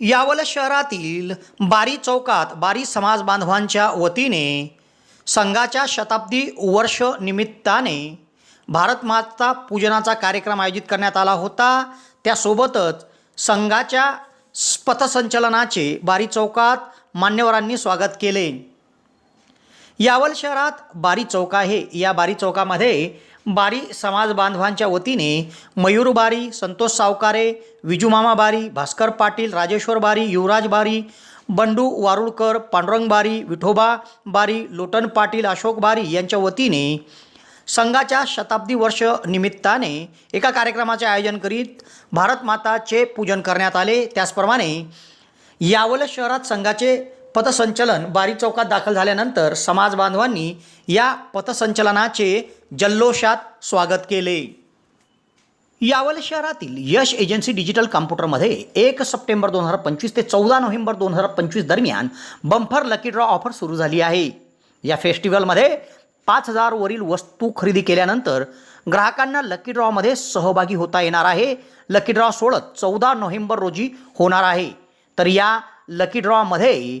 यावल शहरातील बारी चौकात बारी समाज बांधवांच्या वतीने संघाच्या शताब्दी वर्ष निमित्ताने भारत माता पूजनाचा कार्यक्रम आयोजित करण्यात आला होता. त्यासोबतच संघाच्या पथसंचलनाचे बारी चौकात मान्यवरांनी स्वागत केले. यावल शहरात बारी चौक आहे. या बारी चौकामध्ये बारी समाज बांधवांच्या वतीने मयूर बारी संतोष सावकारे विजूमामा बारी भास्कर पाटील राजेश्वर बारी युवराज बारी बंडू वारुळकर पांडुरंग बारी विठोबा बारी लोटन पाटील अशोक बारी यांच्या वतीने संघाच्या शताब्दी वर्ष निमित्ताने एका कार्यक्रमाचे आयोजन करीत भारत माताचे पूजन करण्यात आले. त्याचप्रमाणे यावल शहरात संघाचे पथसंचलन बारी चौकात दाखल झाल्यानंतर समाज बांधवांनी या पथसंचलनाचे जल्लोषात स्वागत केले. यावल शहरातील यश एजन्सी डिजिटल कॉम्प्युटरमध्ये एक सप्टेंबर दोन हजार पंचवीस ते चौदा नोव्हेंबर दोन हजार पंचवीस दरम्यान बंफर लकी ड्रॉ ऑफर सुरू झाली आहे. या फेस्टिवलमध्ये पाच हजारवरील वस्तू खरेदी केल्यानंतर ग्राहकांना लकी ड्रॉमध्ये सहभागी होता येणार आहे. लकी ड्रॉ सोळत चौदा नोव्हेंबर रोजी होणार आहे. तर या लकी ड्रॉमध्ये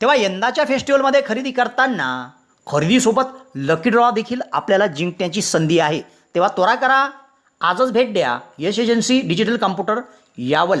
तेव्हा यंदाच्या फेस्टिवलमध्ये खरेदी करताना खरेदीसोबत लकी ड्रॉ देखील आपल्याला जिंकण्याची संधी आहे. तेव्हा त्वरा करा आजच भेट द्या. Yash agency digital computer Yawal.